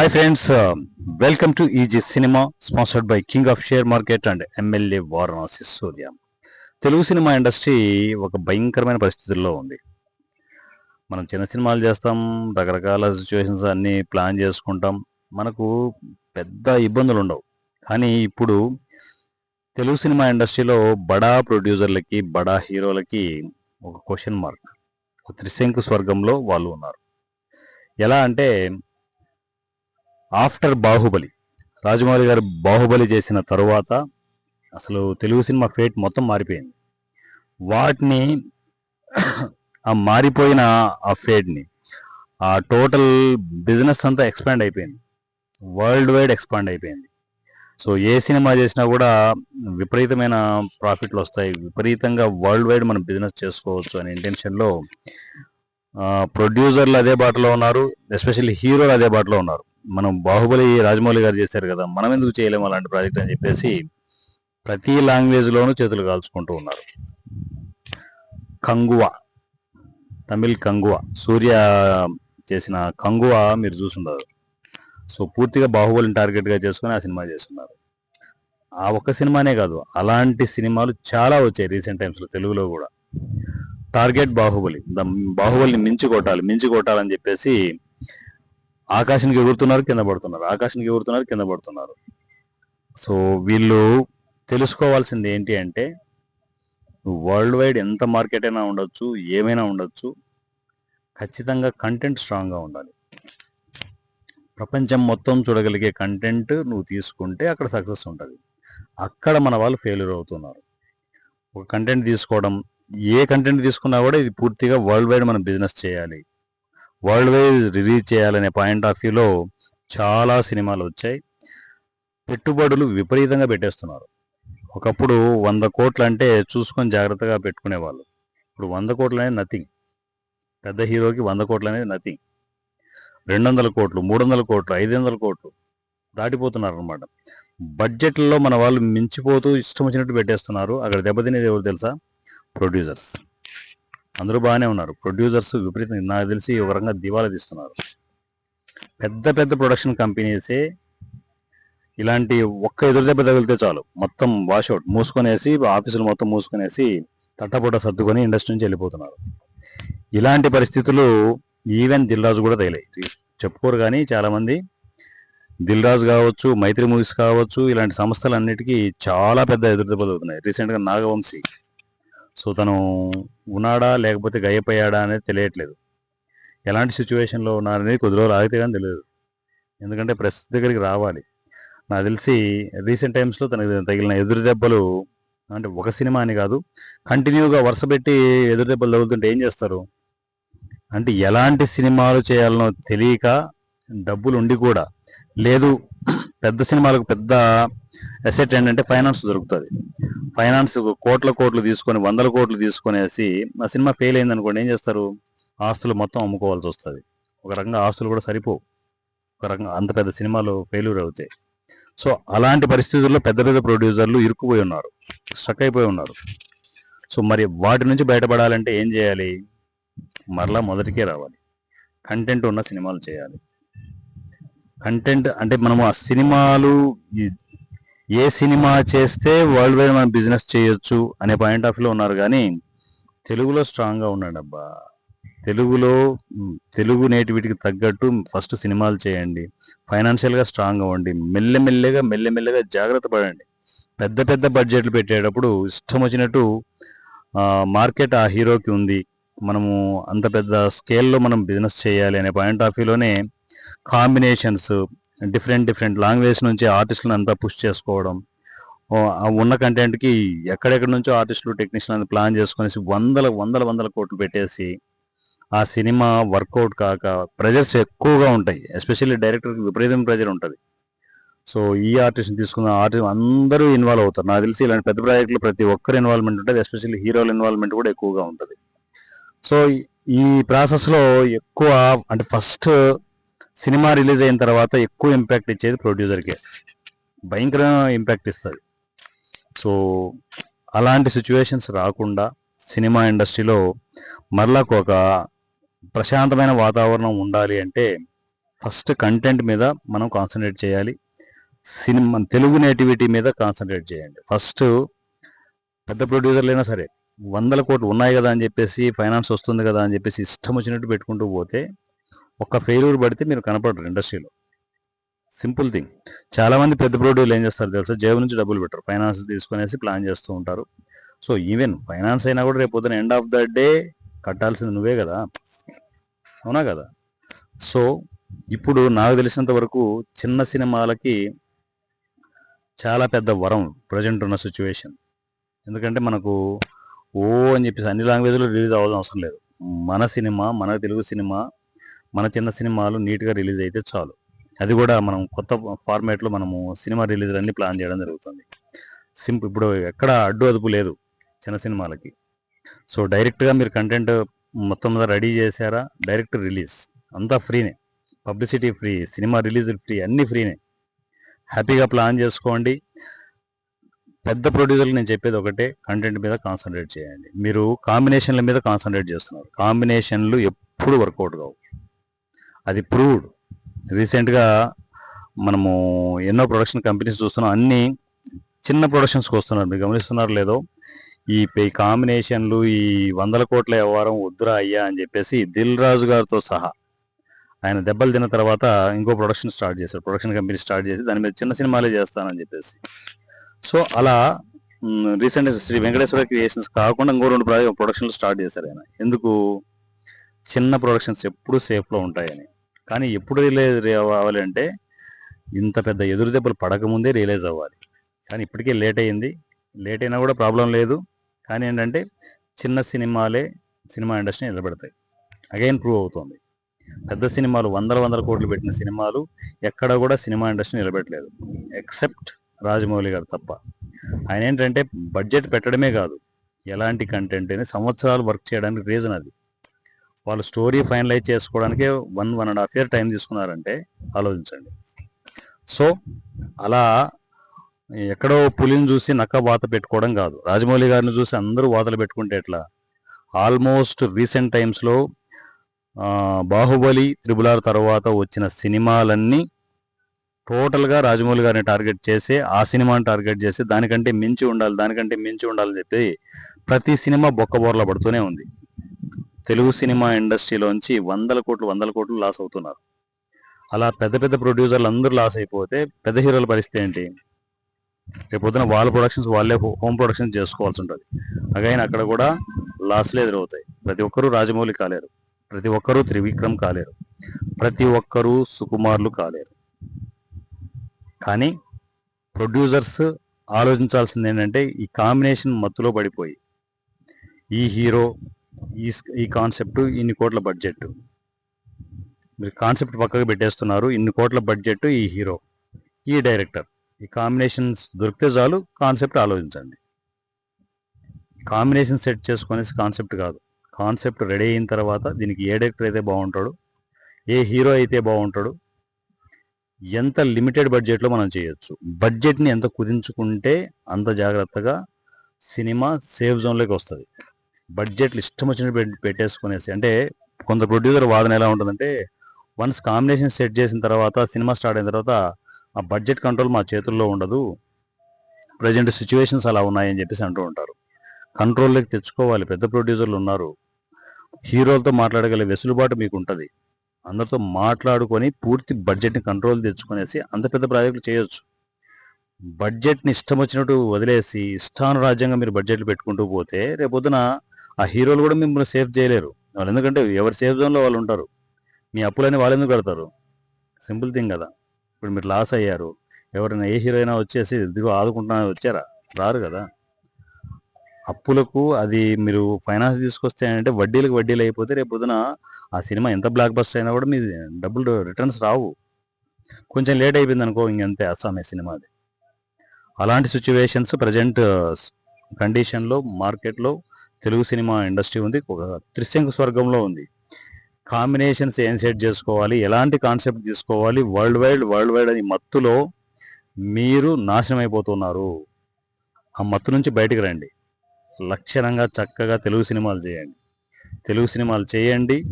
Hi friends welcome to easy cinema sponsored by king of share market and MLA Varanasi Surya Telugu cinema industry ఒక భయంకరమైన పరిస్థితుల్లో ఉంది. మనం చిన్న సినిమాలు చేస్తాం రకరకాల సిచ్యువేషన్స్ అన్నీ ప్లాన్ చేసుకుంటాం. మనకు పెద్ద ఇబ్బందులు ఉండవు. కానీ ఇప్పుడు తెలుగు సినిమా ఇండస్ట్రీలో బడా ప్రొడ్యూసర్లకి బడా హీరోలకి ఒక క్వశ్చన్ మార్క్ త్రిశంకు స్వర్గంలో వాళ్ళు ఉన్నారు. ఎలా అంటే ఆఫ్టర్ బాహుబలి. రాజమౌళి గారు బాహుబలి చేసిన తరువాత అసలు తెలుగు సినిమా ఫేట్ మొత్తం మారిపోయింది. వాటిని ఆ మారిపోయిన ఆ ఫేట్ని ఆ టోటల్ బిజినెస్ అంతా ఎక్స్పాండ్ అయిపోయింది. వరల్డ్ వైడ్ ఎక్స్పాండ్ అయిపోయింది. సో ఏ సినిమా చేసినా కూడా విపరీతమైన ప్రాఫిట్లు వస్తాయి. విపరీతంగా వరల్డ్ వైడ్ మనం బిజినెస్ చేసుకోవచ్చు అనే ఇంటెన్షన్లో ప్రొడ్యూసర్లు అదే బాటలో ఉన్నారు. ఎస్పెషల్లీ హీరోలు అదే బాటలో ఉన్నారు. మనం బాహుబలి రాజమౌళి గారు చేశారు కదా మనం ఎందుకు చేయలేము అలాంటి ప్రాజెక్ట్ అని చెప్పేసి ప్రతి లాంగ్వేజ్లోనూ చేతులు కాల్చుకుంటూ ఉన్నారు. కంగువ తమిళ్ కంగువ సూర్య చేసిన కంగువ మీరు చూసుండరు. సో పూర్తిగా బాహుబలిని టార్గెట్గా చేసుకుని ఆ సినిమా చేస్తున్నారు. ఆ ఒక్క సినిమానే కాదు అలాంటి సినిమాలు చాలా వచ్చాయి రీసెంట్ టైమ్స్లో తెలుగులో కూడా. టార్గెట్ బాహుబలి ద బాహుబలిని మించి కొట్టాలి మించి కొట్టాలని చెప్పేసి ఆకాశానికి ఎగురుతున్నారు కింద పడుతున్నారు. ఆకాశానికి ఎగురుతున్నారు కింద పడుతున్నారు. సో వీళ్ళు తెలుసుకోవాల్సింది ఏంటి అంటే వరల్డ్ వైడ్ ఎంత మార్కెట్ అయినా ఉండొచ్చు ఏమైనా ఉండొచ్చు. ఖచ్చితంగా కంటెంట్ స్ట్రాంగ్గా ఉండాలి. ప్రపంచం మొత్తం చూడగలిగే కంటెంట్ నువ్వు తీసుకుంటే అక్కడ సక్సెస్ ఉంటుంది. అక్కడ మన వాళ్ళు ఫెయిల్యూర్ అవుతున్నారు. ఒక కంటెంట్ తీసుకోవడం ఏ కంటెంట్ తీసుకున్నా కూడా ఇది పూర్తిగా వరల్డ్ వైడ్ మనం బిజినెస్ చేయాలి. వరల్డ్ వైజ్ రిలీజ్ చేయాలనే పాయింట్ ఆఫ్ వ్యూలో చాలా సినిమాలు వచ్చాయి. పెట్టుబడులు విపరీతంగా పెట్టేస్తున్నారు. ఒకప్పుడు వంద కోట్లు అంటే చూసుకొని జాగ్రత్తగా పెట్టుకునేవాళ్ళు. ఇప్పుడు వంద కోట్లు అనేది నథింగ్ పెద్ద హీరోకి వంద కోట్లు అనేది నథింగ్ రెండు వందల కోట్లు మూడు వందల కోట్లు ఐదు వందల కోట్లు దాటిపోతున్నారు అనమాట బడ్జెట్లలో మన వాళ్ళు మించిపోతూ ఇష్టం వచ్చినట్టు పెట్టేస్తున్నారు. అక్కడ దెబ్బతినేది ఎవరు తెలుసా? ప్రొడ్యూసర్స్. అందరూ బాగానే ఉన్నారు. ప్రొడ్యూసర్స్ విపరీతంగా నాకు తెలిసి ఒక దివాలా తీస్తున్నారు. పెద్ద పెద్ద ప్రొడక్షన్ కంపెనీసే ఇలాంటి ఒక్క ఎదురుదెబ్బ తగిలితే చాలు. మొత్తం వాషౌట్ మూసుకొనేసి ఆఫీసులు మొత్తం మూసుకొనేసి తట్టపొట్ట సర్దుకొని ఇండస్ట్రీ నుంచి వెళ్ళిపోతున్నారు. ఇలాంటి పరిస్థితులు ఈవెన్ దిల్ రాజు కూడా తగిలాయి. చెప్పుకోరు కానీ చాలామంది. దిల్రాజు దిల్ రాజు కావచ్చు మైత్రి మూవీస్ కావచ్చు ఇలాంటి సంస్థలన్నిటికీ చాలా పెద్ద ఎదురుదెబ్బలు అవుతున్నాయి రీసెంట్గా నాగవంశీ సో తను ఉన్నాడా లేకపోతే గాయపోయాడా అనేది తెలియట్లేదు. ఎలాంటి సిచ్యువేషన్లో ఉన్నారనేది కొద్ది రోజులు ఆగితే కానీ తెలియదు. ఎందుకంటే ప్రెస్ దగ్గరికి రావాలి. నాకు తెలిసి రీసెంట్ టైమ్స్లో తనకి తగిలిన ఎదురు దెబ్బలు అంటే ఒక సినిమా అని కాదు కంటిన్యూగా వరుస పెట్టి ఎదురు దెబ్బలు తగులుతుంటే ఏం చేస్తారు? అంటే ఎలాంటి సినిమాలు చేయాలనో తెలియక డబ్బులు ఉండి కూడా లేదు పెద్ద సినిమాలకు పెద్ద ఎసెట్ ఏంటంటే ఫైనాన్స్ దొరుకుతుంది. ఫైనాన్స్ కోట్ల కోట్లు తీసుకొని వందల కోట్లు తీసుకొనేసి ఆ సినిమా ఫెయిల్ అయింది అనుకోండి ఏం చేస్తారు? ఆస్తులు మొత్తం అమ్ముకోవాల్సి వస్తుంది. ఒక రకంగా ఆస్తులు కూడా సరిపోవు. ఒక రకంగా అంత పెద్ద సినిమాలు ఫెయిల్యూర్ అవుతాయి. సో అలాంటి పరిస్థితుల్లో పెద్ద పెద్ద ప్రొడ్యూసర్లు ఇరుక్కుపోయి ఉన్నారు. స్టక్ అయిపోయి ఉన్నారు. సో మరి వాటి నుంచి బయటపడాలంటే ఏం చేయాలి? మరలా మొదటికే రావాలి. కంటెంట్ ఉన్న సినిమాలు చేయాలి. కంటెంట్ అంటే మనము ఆ సినిమాలు ఏ సినిమా చేస్తే వరల్డ్ వైడ్ మనం బిజినెస్ చేయొచ్చు అనే పాయింట్ ఆఫ్ వ్యూలో ఉన్నారు కానీ తెలుగులో స్ట్రాంగ్గా ఉన్నాడు అబ్బా. తెలుగులో తెలుగు నేటివిటీకి తగ్గట్టు ఫస్ట్ సినిమాలు చేయండి. ఫైనాన్షియల్గా స్ట్రాంగ్ అవ్వండి మెల్లెమెల్లెగా మెల్లెమెల్లెగా జాగ్రత్త పడండి. పెద్ద పెద్ద బడ్జెట్లు పెట్టేటప్పుడు ఇష్టం వచ్చినట్టు మార్కెట్ ఆ హీరోకి ఉంది. మనము అంత పెద్ద స్కేల్లో మనం బిజినెస్ చేయాలి అనే పాయింట్ ఆఫ్ వ్యూలోనే కాంబినేషన్స్ డిఫరెంట్ డిఫరెంట్ లాంగ్వేజ్ నుంచి ఆర్టిస్టులను అంతా పుష్ చేసుకోవడం. ఉన్న కంటెంట్కి ఎక్కడెక్కడి నుంచో ఆర్టిస్టులు టెక్నీషియన్ ప్లాన్ చేసుకునేసి వందల వందల వందల కోట్లు పెట్టేసి ఆ సినిమా వర్కౌట్ కాక ప్రెజర్స్ ఎక్కువగా ఉంటాయి. ఎస్పెషల్లీ డైరెక్టర్కి విపరీతం ప్రెజర్ ఉంటుంది. సో ఈ ఆర్టిస్ట్ని తీసుకున్న ఆర్టిస్ట్ అందరూ ఇన్వాల్వ్ అవుతారు. నాకు తెలిసి ఇలాంటి పెద్ద ప్రాజెక్టులు ప్రతి ఒక్కరు ఇన్వాల్వ్మెంట్ ఉంటుంది. ఎస్పెషల్లీ హీరోల ఇన్వాల్వ్మెంట్ కూడా ఎక్కువగా ఉంటుంది. సో ఈ ప్రాసెస్లో ఎక్కువ అంటే ఫస్ట్ సినిమా రిలీజ్ అయిన తర్వాత ఎక్కువ ఇంపాక్ట్ ఇచ్చేది ప్రొడ్యూసర్కే భయంకరమైన ఇంపాక్ట్ ఇస్తుంది. సో అలాంటి సిచ్యువేషన్స్ రాకుండా సినిమా ఇండస్ట్రీలో మరలా ఒక ప్రశాంతమైన వాతావరణం ఉండాలి అంటే ఫస్ట్ కంటెంట్ మీద మనం కాన్సన్ట్రేట్ చేయాలి. సినిమా తెలుగు నేటివిటీ మీద కాన్సన్ట్రేట్ చేయండి. ఫస్ట్ పెద్ద ప్రొడ్యూసర్లైనా సరే వందల కోట్లు ఉన్నాయి కదా అని చెప్పేసి ఫైనాన్స్ వస్తుంది కదా అని చెప్పేసి ఇష్టం వచ్చినట్టు పెట్టుకుంటూ పోతే ఒక్క ఫెయిల్యూర్ పడితే మీరు కనపడరు ఇండస్ట్రీలో సింపుల్ థింగ్ చాలామంది పెద్ద ప్రొడ్యూలు ఏం చేస్తారు తెలుసా? జేబు నుంచి డబ్బులు పెట్టరు. ఫైనాన్స్ తీసుకునేసి ప్లాన్ చేస్తూ ఉంటారు. సో ఈవెన్ ఫైనాన్స్ అయినా కూడా రేపు పొద్దున ఎండ్ ఆఫ్ ద డే కట్టాల్సింది నువ్వే కదా. అవునా కదా? సో ఇప్పుడు నాకు తెలిసినంత వరకు చిన్న సినిమాలకి చాలా పెద్ద వరం ప్రజెంట్ ఉన్న సిచ్యువేషన్ ఎందుకంటే మనకు ఓ అని చెప్పేసి అన్ని లాంగ్వేజ్లో రిలీజ్ అవ్వాల్సిన అవసరం లేదు. మన సినిమా మన తెలుగు సినిమా మన చిన్న సినిమాలు నీట్గా రిలీజ్ అయితే చాలు. అది కూడా మనం కొత్త ఫార్మేట్లో మనము సినిమా రిలీజ్లన్నీ ప్లాన్ చేయడం జరుగుతుంది. సింపుల్ ఇప్పుడు ఎక్కడ అడ్డు అదుపు లేదు చిన్న సినిమాలకి. సో డైరెక్ట్గా మీరు కంటెంట్ మొత్తం మీద రెడీ చేశారా? Direct release. అంతా ఫ్రీనే. Publicity free cinema release free అన్నీ ఫ్రీనే. హ్యాపీగా ప్లాన్ చేసుకోండి. పెద్ద ప్రొడ్యూసర్లు నేను చెప్పేది ఒకటే కంటెంట్ మీద కాన్సన్ట్రేట్ చేయండి. మీరు కాంబినేషన్ల మీద కాన్సన్ట్రేట్ చేస్తున్నారు. కాంబినేషన్లు ఎప్పుడు వర్కౌట్ కావు. అది ప్రూవ్డ్ రీసెంట్గా మనము ఎన్నో ప్రొడక్షన్ కంపెనీస్ చూస్తున్నాం. అన్ని చిన్న ప్రొడక్షన్స్కి వస్తున్నారు. మీరు గమనిస్తున్నారు లేదో ఈ పే కాంబినేషన్లు ఈ వందల కోట్ల వ్యవహారం వద్దురా అయ్యా అని చెప్పేసి దిల్ రాజు గారితో సహా ఆయన దెబ్బలు తిన్న తర్వాత ఇంకో ప్రొడక్షన్ స్టార్ట్ చేశారు. ప్రొడక్షన్ కంపెనీ స్టార్ట్ చేసి దాని మీద చిన్న సినిమాలే చేస్తానని చెప్పేసి. సో అలా రీసెంట్ శ్రీ వెంకటేశ్వర క్రియేషన్స్ కాకుండా ఇంకో రెండు ప్రొడక్షన్లు స్టార్ట్ చేశారు ఆయన. ఎందుకు? చిన్న ప్రొడక్షన్స్ ఎప్పుడు సేఫ్లో ఉంటాయని. కానీ ఎప్పుడు రియలైజ్ అవ్వాలంటే ఇంత పెద్ద ఎదురు దెబ్బలు పడకముందే రియలైజ్ అవ్వాలి. కానీ ఇప్పటికే లేట్ అయింది లేట్ అయినా కూడా ప్రాబ్లం లేదు. కానీ ఏంటంటే చిన్న సినిమాలే సినిమా ఇండస్ట్రీని నిలబెడతాయి. అగైన్ ప్రూవ్ అవుతుంది. పెద్ద సినిమాలు వందల వందల కోట్లు పెట్టిన సినిమాలు ఎక్కడ కూడా సినిమా ఇండస్ట్రీ నిలబెట్టలేదు. ఎక్సెప్ట్ రాజమౌళి గారు తప్ప. ఆయన ఏంటంటే బడ్జెట్ పెట్టడమే కాదు. ఎలాంటి కంటెంట్ అయినా సంవత్సరాలు వర్క్ చేయడానికి రీజన్ అది. వాళ్ళు స్టోరీ ఫైనలైజ్ చేసుకోవడానికి one one and half year time తీసుకున్నారంటే ఆలోచించండి. సో అలా ఎక్కడో పులిని చూసి నక్క వాత పెట్టుకోవడం కాదు. రాజమౌళి గారిని చూసి అందరూ వాతలు పెట్టుకుంటే ఎట్లా? ఆల్మోస్ట్ రీసెంట్ టైమ్స్లో బాహుబలి త్రిబులార్ తర్వాత వచ్చిన సినిమాలన్నీ టోటల్గా రాజమౌళి గారిని టార్గెట్ చేసి ఆ సినిమాని టార్గెట్ చేసి దానికంటే మించి ఉండాలి దానికంటే మించి ఉండాలని చెప్పి ప్రతి సినిమా బొక్కబోర్ల పడుతూనే ఉంది. తెలుగు సినిమా ఇండస్ట్రీలోంచి వందల కోట్లు వందల కోట్లు లాస్ అవుతున్నారు. అలా పెద్ద పెద్ద ప్రొడ్యూసర్లు అందరూ లాస్ అయిపోతే పెద్ద హీరోల పరిస్థితి ఏంటి? రేపు పొద్దున వాళ్ళ ప్రొడక్షన్స్ వాళ్ళే హోమ్ ప్రొడక్షన్స్ చేసుకోవాల్సి ఉంటుంది. అగైన్ అక్కడ కూడా లాస్లే ఎదురవుతాయి. ప్రతి ఒక్కరూ రాజమౌళి కాలేరు. ప్రతి ఒక్కరూ త్రివిక్రమ్ కాలేరు. ప్రతి ఒక్కరూ సుకుమార్లు కాలేరు. కానీ ప్రొడ్యూసర్స్ ఆలోచించాల్సింది ఏంటంటే ఈ కాంబినేషన్ మత్తులో పడిపోయి ఈ హీరో ఈ ఈ కాన్సెప్ట్ ఇన్ని కోట్ల బడ్జెట్ మీరు కాన్సెప్ట్ పక్కకు పెట్టేస్తున్నారు ఇన్ని కోట్ల బడ్జెట్ ఈ హీరో ఈ డైరెక్టర్ ఈ కాంబినేషన్స్ దొరికితే చాలు కాన్సెప్ట్ ఆలోచించండి. కాంబినేషన్ సెట్ చేసుకునేసి కాన్సెప్ట్ కాదు. కాన్సెప్ట్ రెడీ అయిన తర్వాత దీనికి ఏ డైరెక్టర్ అయితే బాగుంటాడు ఏ హీరో అయితే బాగుంటాడు ఎంత లిమిటెడ్ బడ్జెట్లో మనం చేయొచ్చు. బడ్జెట్ని ఎంత కుదించుకుంటే అంత జాగ్రత్తగా సినిమా సేఫ్ జోన్లోకి వస్తుంది. బడ్జెట్లు ఇష్టం వచ్చినట్టు పెట్టేసుకునేసి అంటే కొంత ప్రొడ్యూసర్ వాదన ఎలా ఉంటుందంటే వన్స్ కాంబినేషన్ సెట్ చేసిన తర్వాత సినిమా స్టార్ట్ అయిన తర్వాత ఆ బడ్జెట్ కంట్రోల్ మా చేతుల్లో ఉండదు. ప్రజెంట్ సిచ్యువేషన్స్ అలా ఉన్నాయని చెప్పేసి అంటూ ఉంటారు. కంట్రోల్లోకి తెచ్చుకోవాలి. పెద్ద ప్రొడ్యూసర్లు ఉన్నారు. హీరోలతో మాట్లాడగల వెసులుబాటు మీకు ఉంటుంది అందరితో మాట్లాడుకొని పూర్తి బడ్జెట్ని కంట్రోల్ తెచ్చుకునేసి అంత పెద్ద ప్రాజెక్టులు చేయొచ్చు. బడ్జెట్ని ఇష్టం వచ్చినట్టు వదిలేసి ఇష్టానురాజ్యంగా మీరు బడ్జెట్లు పెట్టుకుంటూ పోతే రేపొద్దున ఆ హీరోలు కూడా మిమ్మల్ని సేఫ్ చేయలేరు. వాళ్ళు ఎందుకంటే ఎవరి సేఫ్ జోన్లో వాళ్ళు ఉంటారు. మీ అప్పులని వాళ్ళు ఎందుకు కడతారు? సింపుల్ థింగ్ కదా. ఇప్పుడు మీరు లాస్ అయ్యారు. ఎవరైనా ఏ హీరో అయినా వచ్చేసి ఇదిగో ఆదుకుంటున్నా వచ్చారా? రారు కదా. అప్పులకు అది మీరు ఫైనాన్స్ తీసుకొస్తే అంటే వడ్డీలకు వడ్డీలు అయిపోతే రేపు పొద్దున ఆ సినిమా ఎంత బ్లాక్ బస్టర్ అయినా కూడా మీ డబ్బులు రిటర్న్స్ రావు. కొంచెం లేట్ అయిపోయింది అనుకో ఇంకంతే అస్సామే సినిమాది. అలాంటి సిచ్యువేషన్స్ ప్రజెంట్ కండిషన్లో మార్కెట్లో తెలుగు సినిమా ఇండస్ట్రీ ఉంది ఒక త్రిశంకు స్వర్గంలో ఉంది. కాంబినేషన్స్ ఏం సెట్ చేసుకోవాలి ఎలాంటి కాన్సెప్ట్ తీసుకోవాలి వరల్డ్ వైడ్ వరల్డ్ వైడ్ అని మత్తులో మీరు నాశనం అయిపోతున్నారు ఆ మత్తు నుంచి బయటికి రండి. లక్షణంగా చక్కగా తెలుగు సినిమాలు చేయండి. తెలుగు సినిమాలు చేయండి.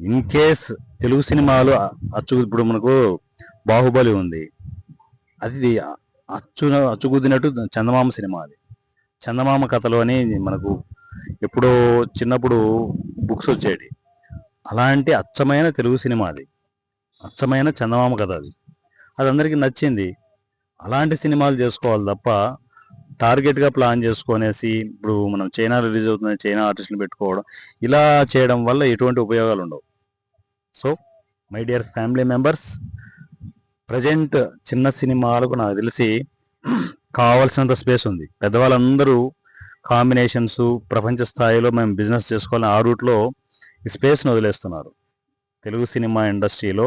ఇన్ కేస్ తెలుగు సినిమాలు అచ్చు ఇప్పుడు మనకు బాహుబలి ఉంది. అది అచ్చు అచ్చుగుద్దినట్టు చందమామ సినిమా అది. చందమామ కథలోని అని మనకు ఎప్పుడో చిన్నప్పుడు బుక్స్ వచ్చేటి అలాంటి అచ్చమైన తెలుగు సినిమా అది. అచ్చమైన చందమామ కథ అది. అది అందరికీ నచ్చింది. అలాంటి సినిమాలు చేసుకోవాలి తప్ప టార్గెట్గా ప్లాన్ చేసుకొనేసి ఇప్పుడు మనం చైనా రిలీజ్ అవుతుంది చైనా ఆర్టిస్టులు పెట్టుకోవడం ఇలా చేయడం వల్ల ఎటువంటి ఉపయోగాలు ఉండవు. So my dear family members present చిన్న సినిమాలకు నాకు తెలిసి కావాల్సినంత స్పేస్ ఉంది. పెద్దవాళ్ళందరూ కాంబినేషన్స్ ప్రపంచ స్థాయిలో మేము బిజినెస్ చేసుకోవాలని ఆ రూట్లో ఈ స్పేస్ని వదిలేస్తున్నారు. తెలుగు సినిమా ఇండస్ట్రీలో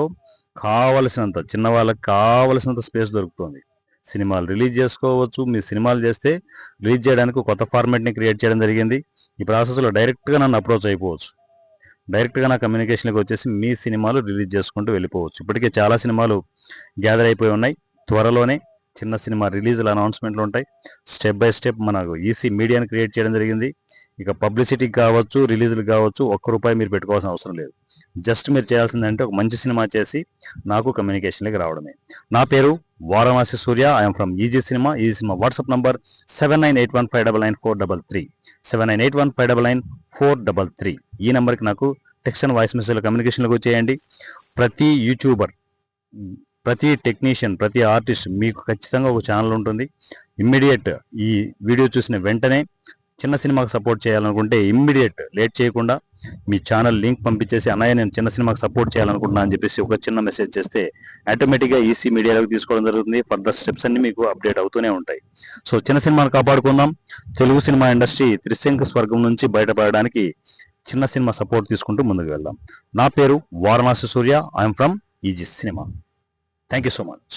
కావలసినంత చిన్న వాళ్ళకి కావలసినంత స్పేస్ దొరుకుతుంది. సినిమాలు రిలీజ్ చేసుకోవచ్చు. మీ సినిమాలు చేస్తే రిలీజ్ చేయడానికి కొత్త ఫార్మాట్ని క్రియేట్ చేయడం జరిగింది. ఈ ప్రాసెస్లో డైరెక్ట్గా నన్ను అప్రోచ్ అయిపోవచ్చు. డైరెక్ట్గా నా కమ్యూనికేషన్కి వచ్చేసి మీ సినిమాలు రిలీజ్ చేసుకుంటూ వెళ్ళిపోవచ్చు. ఇప్పటికే చాలా సినిమాలు గ్యాదర్ అయిపోయి ఉన్నాయి. త్వరలోనే చిన్న సినిమా రిలీజ్ల అనౌన్స్మెంట్లు ఉంటాయి. స్టెప్ బై స్టెప్ మనకు ఈసీ మీడియాని క్రియేట్ చేయడం జరిగింది. ఇక పబ్లిసిటీకి కావచ్చు రిలీజులు కావచ్చు ఒక్క రూపాయి మీరు పెట్టుకోవాల్సిన అవసరం లేదు. జస్ట్ మీరు చేయాల్సిందంటే ఒక మంచి సినిమా చేసి నాకు కమ్యూనికేషన్లోకి రావడమే. నా పేరు Varanasi Surya. I'm from Easy Cinema Easy Cinema WhatsApp number seven nine eight one five double nine four double three seven nine eight one five double nine four double three ఈ నెంబర్కి నాకు text and voice మెసేజ్లో కమ్యూనికేషన్లోకి వచ్చేయండి. ప్రతి YouTuber ప్రతి technician ప్రతి artist మీకు ఖచ్చితంగా ఒక ఛానల్ ఉంటుంది. ఇమ్మీడియట్ ఈ వీడియో చూసిన వెంటనే చిన్న సినిమాకి సపోర్ట్ చేయాలనుకుంటే ఇమ్మీడియట్ లేట్ చేయకుండా మీ ఛానల్ లింక్ పంపించేసి అన్నయ్య నేను చిన్న సినిమాకి సపోర్ట్ చేయాలనుకుంటున్నా అని చెప్పేసి ఒక చిన్న మెసేజ్ చేస్తే ఆటోమేటిక్గా ఈసీ మీడియాలోకి తీసుకోవడం జరుగుతుంది. ఫర్దర్ స్టెప్స్ అన్ని మీకు అప్డేట్ అవుతూనే ఉంటాయి. సో చిన్న సినిమాను కాపాడుకుందాం. తెలుగు సినిమా ఇండస్ట్రీ త్రిశంక స్వర్గం నుంచి బయటపడడానికి చిన్న సినిమా సపోర్ట్ తీసుకుంటూ ముందుకు వెళ్దాం. నా పేరు Varanasi Surya. I'm from Easy Cinema. Thank you so much